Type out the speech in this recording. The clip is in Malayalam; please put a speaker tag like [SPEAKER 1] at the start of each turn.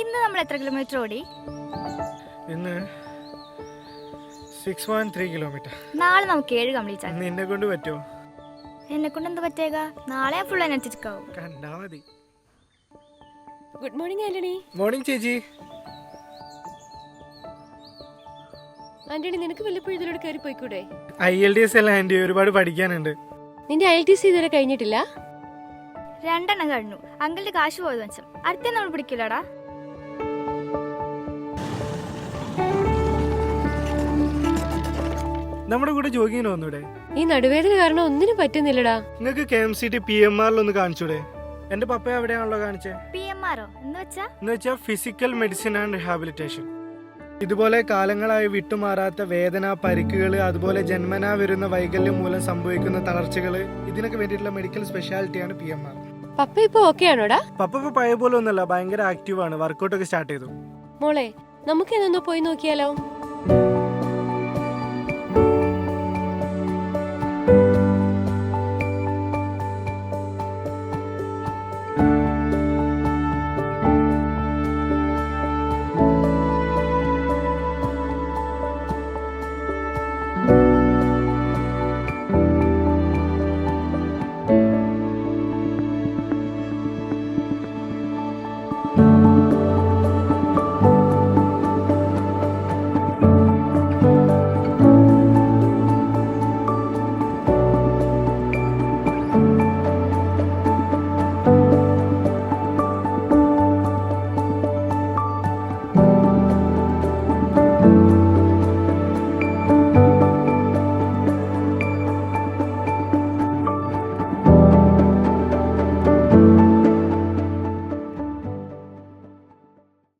[SPEAKER 1] ഇന്ന് നമ്മൾ എത്ര കിലോമീറ്റർ ഓടി?
[SPEAKER 2] ഇന്ന് സിക്സ് പോയിന്റ് ത്രീ കിലോമീറ്റർ
[SPEAKER 1] നാളെ നമുക്ക് ഏഴ് കംപ്ലീറ്റ് ആക്കാം.
[SPEAKER 2] നിന്നെ കൊണ്ട് പറ്റുമോ?
[SPEAKER 1] എന്നെ കൊണ്ട് എന്ത് പറ്റേക നാളെ ഫുൾ എനർജറ്റിക് ആവും
[SPEAKER 2] കണ്ടാ മതി.
[SPEAKER 3] Good morning Antony.
[SPEAKER 2] മോർണിംഗ് ചേച്ചി.
[SPEAKER 3] ആന്റണി നിനക്ക് വല്ലപ്പോഴും ഇതിലൂടെ കയറി പോയിക്കൂടെ?
[SPEAKER 2] ഐ എൽ ഡി എസ് എല്ലാം ആന്റി ഒരുപാട് പഠിക്കാനുണ്ട്.
[SPEAKER 3] നിന്റെ ഐ എൽ ടി സി ഇതുവരെ കഴിഞ്ഞിട്ടില്ല?
[SPEAKER 1] രണ്ടെണ്ണം കഴിഞ്ഞു. അങ്കിളിന്റെ കാശ് പോയത് വെച്ചം. അടുത്ത നമ്മൾ പിടിക്കില്ലടാ.
[SPEAKER 2] നമ്മുടെ കൂടെ ജോഗിങ്ങിന് വന്നൂടെ?
[SPEAKER 3] ഈ നടുവേദന കാരണം ഒന്നിനും പറ്റുന്നില്ലടാ.
[SPEAKER 2] നിങ്ങൾക്ക് K M C T P M ആറിലൊന്ന് കാണിച്ചൂടെ? എന്റെ പപ്പ എവിടെയാണല്ലോ കാണിച്ചേ?
[SPEAKER 1] പി എം ആറോ? എന്ന് വെച്ചാ?
[SPEAKER 2] എന്ന് വെച്ചാൽ ഫിസിക്കൽ മെഡിസിൻ ആൻഡ് റിഹാബിലിറ്റേഷൻ ഇതുപോലെ കാലങ്ങളായി വിട്ടുമാറാത്ത വേദന പരിക്കുകൾ അതുപോലെ ജന്മനാ വരുന്ന വൈകല്യം മൂലം സംഭവിക്കുന്ന തളർച്ചകൾ ഇതിനൊക്കെ വേണ്ടിയിട്ടുള്ള മെഡിക്കൽ സ്പെഷ്യാലിറ്റിയാണ് പി എം ആർ.
[SPEAKER 3] പപ്പ ഇപ്പൊ ഓക്കെ ആണോടാ?
[SPEAKER 2] പപ്പ ഇപ്പൊ പഴയ പോലെ ഒന്നല്ല ഭയങ്കര ആക്റ്റീവ് ആണ്. വർക്കൗട്ട് ഒക്കെ സ്റ്റാർട്ട് ചെയ്തു.
[SPEAKER 3] മോളെ നമുക്ക് എന്നൊന്ന് പോയി നോക്കിയാലോ?